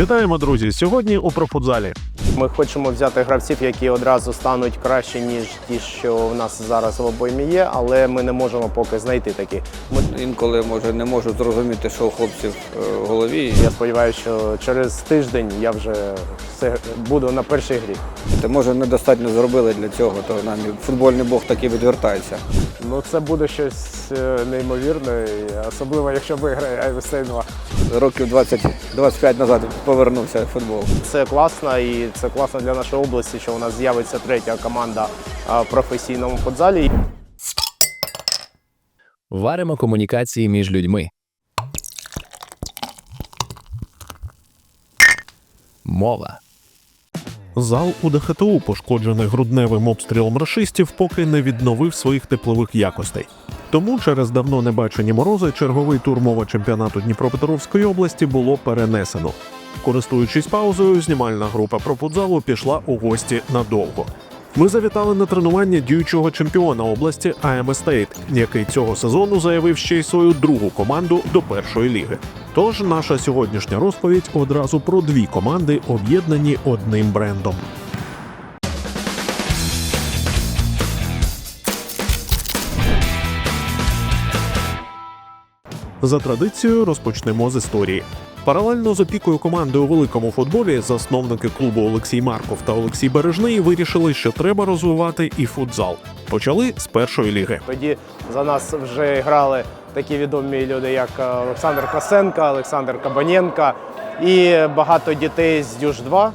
Вітаємо, друзі! Сьогодні у профутзалі. Ми хочемо взяти гравців, які одразу стануть краще, ніж ті, що в нас зараз в обоймі є, але ми не можемо поки знайти такі. Ми, Інколи може не можу зрозуміти, що у хлопців е, в голові. я сподіваюся, що через тиждень я вже все буду на першій грі. Та може недостатньо зробили для цього, то нам футбольний бог таки відвертається. Ну це буде щось е, неймовірне, особливо якщо виграє IVC 2. Років 20-25 назад повернувся футбол. Це класно і це класно для нашої області, що у нас з'явиться третя команда в професійному футзалі. Варимо комунікації між людьми. Мова. Зал у ДХТУ, пошкоджений грудневим обстрілом рашистів, поки не відновив своїх теплових якостей. Тому через давно не бачені морози черговий тур мова чемпіонату Дніпропетровської області було перенесено. Користуючись паузою, знімальна група про пішла у гості надовго. Ми завітали на тренування діючого чемпіона області АМ Естейт, який цього сезону заявив ще й свою другу команду до першої ліги. Тож наша сьогоднішня розповідь одразу про дві команди, об'єднані одним брендом. За традицією розпочнемо з історії. Паралельно з опікою команди у великому футболі засновники клубу Олексій Марков та Олексій Бережний вирішили, що треба розвивати і футзал. Почали з першої ліги. Тоді за нас вже грали такі відомі люди, як Олександр Косенко, Олександр Кабаненко і багато дітей з Дюж 2.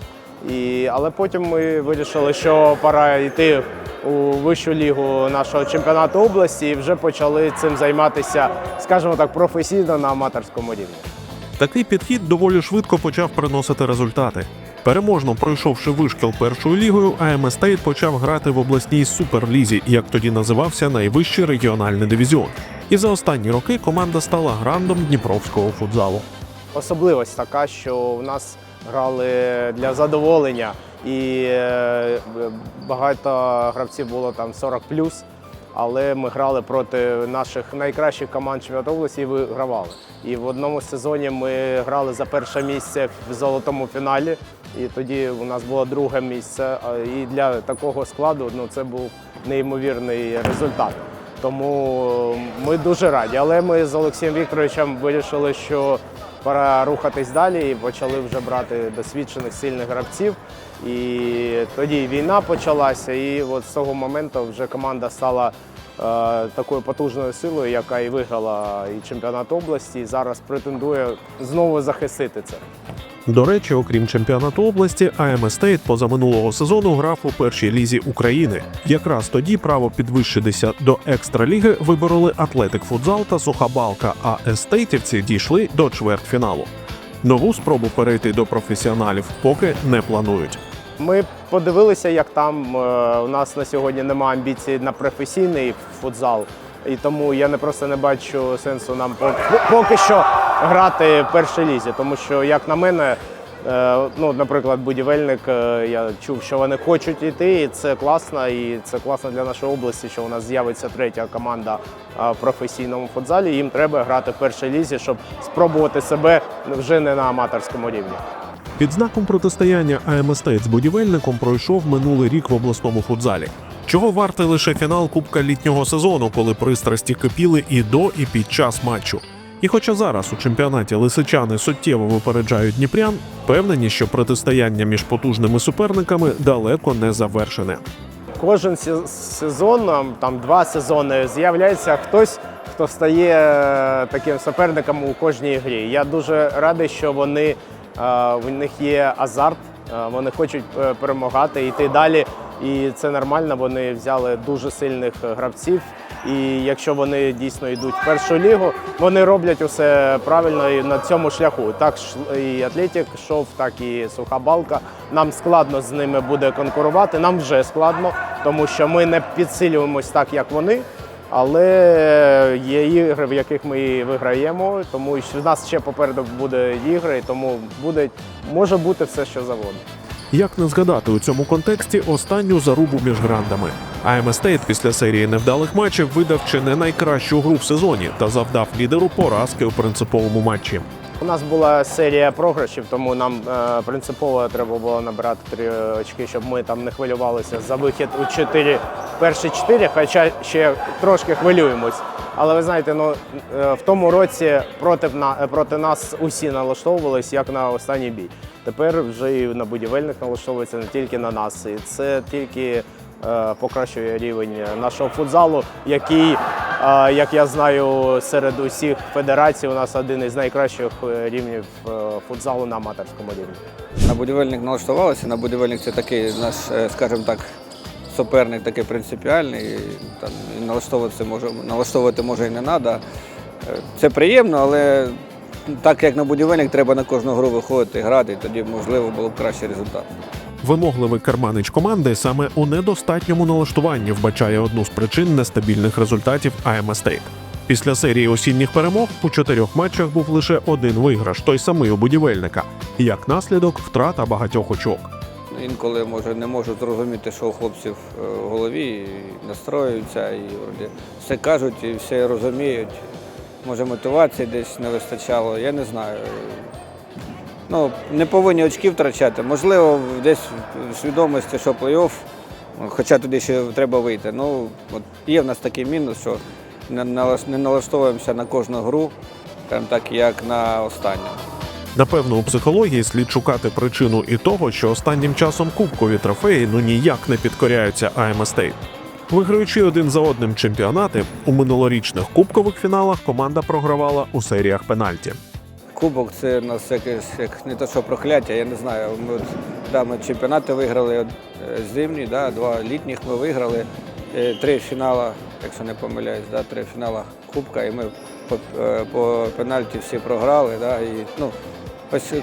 І, але потім ми вирішили, що пора йти у вищу лігу нашого чемпіонату області і вже почали цим займатися, скажімо так, професійно на аматорському рівні. Такий підхід доволі швидко почав приносити результати. Переможно пройшовши вишкіл першою лігою, АМ Стейт почав грати в обласній суперлізі, як тоді називався найвищий регіональний дивізіон. І за останні роки команда стала грандом дніпровського футзалу. Особливість така, що в нас грали для задоволення, і е, багато гравців було там 40 але ми грали проти наших найкращих команд чемпіонату області і вигравали. І в одному сезоні ми грали за перше місце в золотому фіналі, і тоді у нас було друге місце. І для такого складу ну, це був неймовірний результат. Тому ми дуже раді. Але ми з Олексієм Вікторовичем вирішили, що пора рухатись далі і почали вже брати досвідчених сильних гравців. І тоді війна почалася, і от з цього моменту вже команда стала е, такою потужною силою, яка і виграла і чемпіонат області, і зараз претендує знову захистити це. До речі, окрім чемпіонату області, АМ Стейт позаминулого сезону грав у першій лізі України. Якраз тоді право підвищитися до екстраліги вибороли Атлетик Футзал та Сухабалка, а естейтівці дійшли до чвертьфіналу. Нову спробу перейти до професіоналів поки не планують. Ми подивилися, як там е, у нас на сьогодні немає амбіцій на професійний футзал. І тому я не просто не бачу сенсу нам поки що грати в першій лізі, тому що, як на мене, е, ну, наприклад, будівельник, е, я чув, що вони хочуть йти, і це класно, і це класно для нашої області, що у нас з'явиться третя команда е, в професійному футзалі. Їм треба грати в першій лізі, щоб спробувати себе вже не на аматорському рівні. Під знаком протистояння АМ Стейт з будівельником пройшов минулий рік в обласному футзалі. Чого вартий лише фінал Кубка літнього сезону, коли пристрасті кипіли і до, і під час матчу. І хоча зараз у чемпіонаті лисичани суттєво випереджають дніпрян, впевнені, що протистояння між потужними суперниками далеко не завершене. Кожен се- сезон, там два сезони, з'являється хтось, хто стає е, таким суперником у кожній грі. Я дуже радий, що вони е, в них є азарт, е, вони хочуть е, перемагати, йти далі. І це нормально. Вони взяли дуже сильних е, гравців. І якщо вони дійсно йдуть в першу лігу, вони роблять усе правильно і на цьому шляху. Так і Атлетік йшов, так і Суха Балка. Нам складно з ними буде конкурувати. Нам вже складно, тому що ми не підсилюємось так, як вони. Але є ігри, в яких ми виграємо, тому що в нас ще попереду буде ігри, тому буде може бути все, що завгодно. Як не згадати у цьому контексті останню зарубу між грандами? АМ Стейт після серії невдалих матчів видав чи не найкращу гру в сезоні та завдав лідеру поразки у принциповому матчі. У нас була серія програшів, тому нам е, принципово треба було набирати три очки, щоб ми там не хвилювалися за вихід у чотири перші чотири, хоча ще трошки хвилюємось. Але ви знаєте, ну е, в тому році проти, е, проти нас усі налаштовувались як на останній бій. Тепер вже і на будівельник налаштовується не тільки на нас, і це тільки е, покращує рівень нашого футзалу, який, е, як я знаю, серед усіх федерацій у нас один із найкращих е, рівнів футзалу на аматорському рівні. На будівельник налаштувалися. На будівельник це такий наш, скажімо так, суперник такий принципіальний. Там і налаштовуватися може, налаштовувати може і не треба. Це приємно, але так як на будівельник, треба на кожну гру виходити, грати, і тоді можливо було б кращий результат. Вимогливий керманич команди саме у недостатньому налаштуванні вбачає одну з причин нестабільних результатів АМ Стейт. Після серії осінніх перемог у чотирьох матчах був лише один виграш, той самий у будівельника. Як наслідок, втрата багатьох очок. Інколи може не можу зрозуміти, що у хлопців е, в голові, і настроюються, і все кажуть, і все розуміють. Може, мотивації десь не вистачало, я не знаю. Ну, не повинні очки втрачати. Можливо, десь в свідомості, що плей-офф, хоча туди ще треба вийти. Ну, от є в нас такий мінус, що не налаштовуємося на кожну гру, так, як на останню. Напевно, у психології слід шукати причину і того, що останнім часом кубкові трофеї ну ніяк не підкоряються АМ Стейт. Виграючи один за одним чемпіонати, у минулорічних кубкових фіналах команда програвала у серіях пенальті. Кубок це у нас якесь як не то, що прокляття, я не знаю. Ми, от, да, ми чемпіонати виграли е, зимні, да, два літніх ми виграли, е, три фінала, якщо не помиляюсь, да, три фінала Кубка, і ми по, е, по пенальті всі програли. Да, і, ну,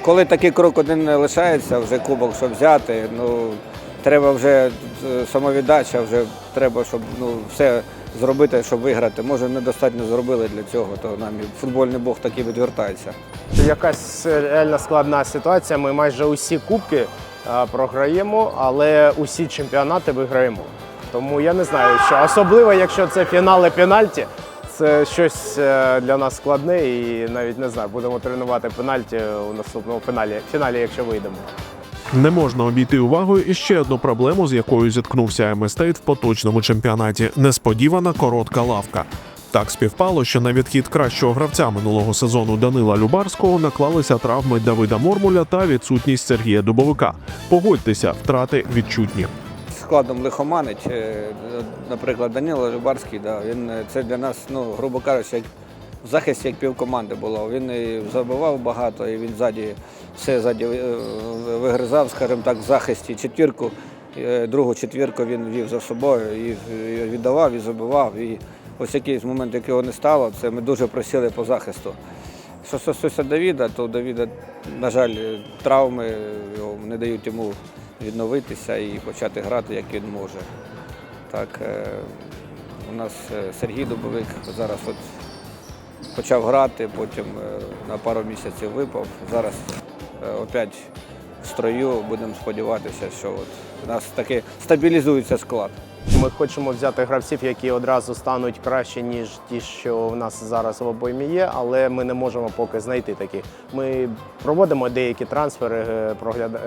коли такий крок один не лишається, вже кубок, щоб взяти, ну, треба вже е, самовіддача, вже треба, щоб ну, все зробити, щоб виграти. Може, недостатньо зробили для цього, то нам і футбольний бог таки відвертається. Якась реально складна ситуація. Ми майже усі кубки е, програємо, але усі чемпіонати виграємо. Тому я не знаю, що особливо, якщо це фінали пенальті, це щось е, для нас складне і навіть не знаю, будемо тренувати пенальті у наступному фіналі, фіналі, якщо вийдемо. Не можна обійти увагою і ще одну проблему, з якою зіткнувся АМ в поточному чемпіонаті несподівана коротка лавка. Так співпало, що на відхід кращого гравця минулого сезону Данила Любарського наклалися травми Давида Мормуля та відсутність Сергія Дубовика. Погодьтеся, втрати відчутні. Складом лихоманить, е, наприклад, Данило Любарський, да, він е, це для нас, ну, грубо кажучи, як в захисті як півкоманди було. Він і забивав багато, і він ззаді все ззаді е, вигризав, скажімо так, в захисті четвірку. е, Другу четвірку він вів за собою і віддавав, і забивав. І ось якийсь момент, як його не стало, це ми дуже просили по захисту. Що стосується Давіда, то Давіда, на жаль, травми його не дають йому відновитися і почати грати, як він може. Так, е, у нас Сергій Дубовик зараз от почав грати, потім е, на пару місяців випав. Зараз е, опять в строю будемо сподіватися, що от у нас таки стабілізується склад. Ми хочемо взяти гравців, які одразу стануть краще, ніж ті, що в нас зараз в обоймі є, але ми не можемо поки знайти таких. Ми проводимо деякі трансфери, е, прогляд...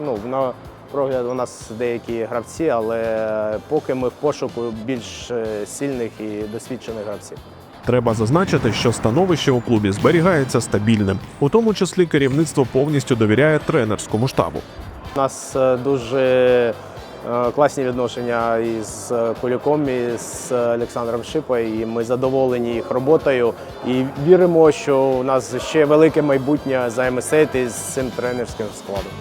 ну, на прогляд у нас деякі гравці, але поки ми в пошуку більш сильних і досвідчених гравців. Треба зазначити, що становище у клубі зберігається стабільним, у тому числі керівництво повністю довіряє тренерському штабу. У нас е, дуже класні відношення із е, Куліком, і з Олександром Шипою, і ми задоволені їх роботою. І віримо, що у нас ще велике майбутнє за МСЕТ із цим тренерським складом.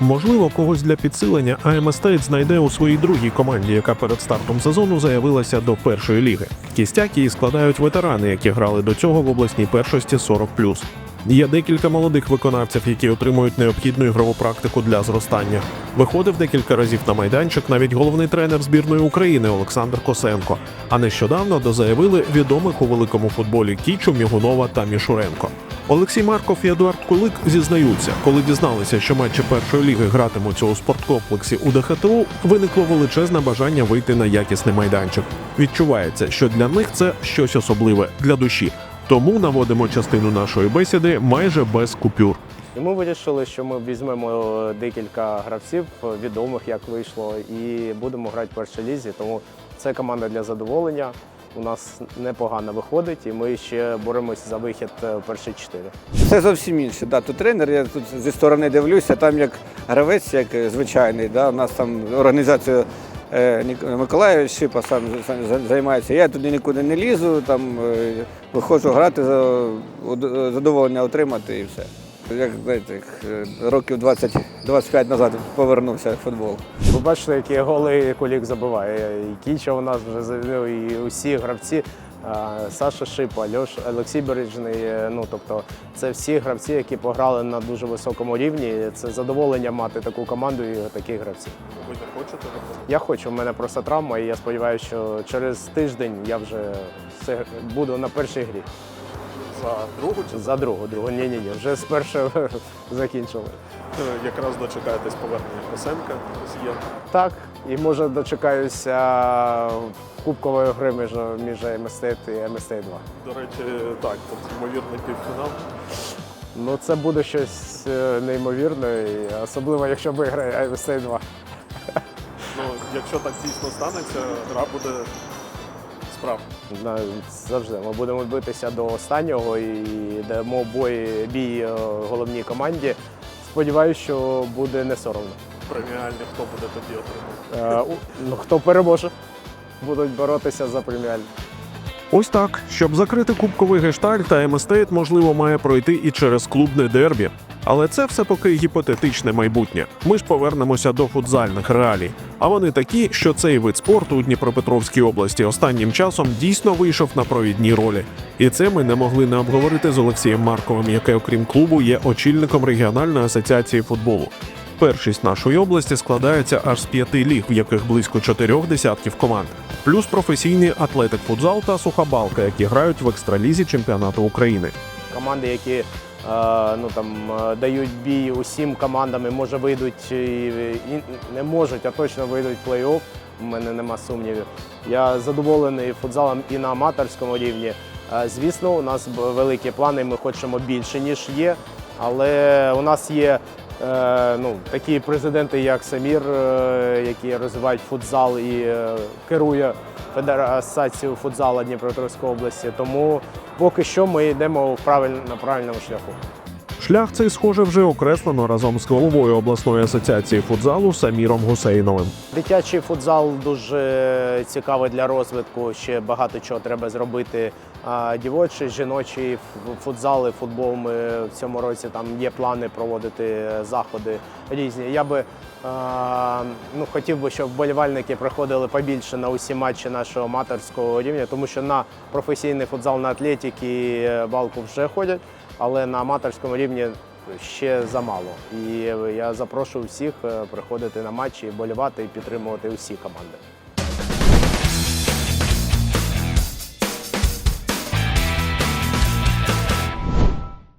Можливо, когось для підсилення АМ Стейт знайде у своїй другій команді, яка перед стартом сезону заявилася до першої ліги. Кістяк її складають ветерани, які грали до цього в обласній першості 40+. Є декілька молодих виконавців, які отримують необхідну ігрову практику для зростання. Виходив декілька разів на майданчик навіть головний тренер збірної України Олександр Косенко. А нещодавно дозаявили відомих у великому футболі Кічу, Мігунова та Мішуренко. Олексій Марков і Едуард Кулик зізнаються, коли дізналися, що матчі першої ліги гратимуться у спорткомплексі у ДХТУ, виникло величезне бажання вийти на якісний майданчик. Відчувається, що для них це щось особливе для душі. Тому наводимо частину нашої бесіди майже без купюр. І ми вирішили, що ми візьмемо декілька гравців відомих, як вийшло, і будемо грати в першій лізі. Тому це команда для задоволення. У нас непогано виходить, і ми ще боремося за вихід е, в перші чотири. Це зовсім інше. Да. Тут тренер, я тут зі сторони дивлюся, там як гравець, як е, звичайний. Да. У нас там організацію е, Нік- Миколаїв Шипа сам за- за- займається. Я туди нікуди не лізу, там е, виходжу грати, за, задоволення отримати і все. Як знаєте, е, років 20, 25 назад повернувся в футбол. Ви бачите, які голи Кулік забиває. І Кіча у нас вже завів, і усі гравці. Саша Шипа, Льош, Олексій Бережний. е, Ну тобто, це всі гравці, які пограли на дуже високому рівні. Це задоволення мати таку команду і таких гравців. Ви не хочете? Я хочу, У мене просто травма, і я сподіваюся, що через тиждень я вже буду на першій грі. За другу чи За другу, другу. Ні, ні, ні. Вже з першої закінчили. якраз дочекаєтесь повернення Косенка з є. Так, і може дочекаюся кубкової гри між, між МСТ і МСТ 2. До речі, так, тут ймовірний півфінал. Ну це буде щось е, неймовірне, особливо якщо виграє МСТ 2. Ну, якщо так дійсно станеться, гра буде справді. На- Завжди ми будемо битися до останнього і дамо бой бій е, головній команді. Сподіваюся, що буде не соромно. Преміальні хто буде тоді отримати. Е, Ну, хто переможе, будуть боротися за преміальні. Ось так. Щоб закрити кубковий гештальт, та Еместейт, можливо, має пройти і через клубне дербі. Але це все поки гіпотетичне майбутнє. Ми ж повернемося до футзальних реалій. А вони такі, що цей вид спорту у Дніпропетровській області останнім часом дійсно вийшов на провідні ролі. І це ми не могли не обговорити з Олексієм Марковим, який, окрім клубу, є очільником регіональної асоціації футболу. Першість нашої області складається аж з п'яти ліг, в яких близько чотирьох десятків команд, плюс професійний атлетик футзал та сухабалка, які грають в екстралізі чемпіонату України. команди, які ну, там, е, дають бій усім командам і може вийдуть і, і не можуть, а точно вийдуть в плей-офф. У мене нема сумнівів. Я задоволений футзалом і на аматорському рівні. Е, Звісно, у нас великі плани, ми хочемо більше, ніж є. Але у нас є ну, такі президенти, як Самір, е, які розвивають футзал і е, керує Федера- асоціацією футзалу Дніпропетровської області. Тому поки що ми йдемо в правиль- на правильному шляху. Шлях цей, схоже, вже окреслено разом з головою обласної асоціації футзалу Саміром Гусейновим. Дитячий футзал дуже цікавий для розвитку. Ще багато чого треба зробити. А Дівочий, жіночий ф- футбол. Ми в цьому році там є плани проводити заходи різні. Я би ну, хотів би, щоб вболівальники приходили побільше на усі матчі нашого аматорського рівня, тому що на професійний футзал на атлетики і балку вже ходять, але на аматорському рівні ще замало. І я запрошую всіх е, приходити на матчі, болівати і підтримувати усі команди.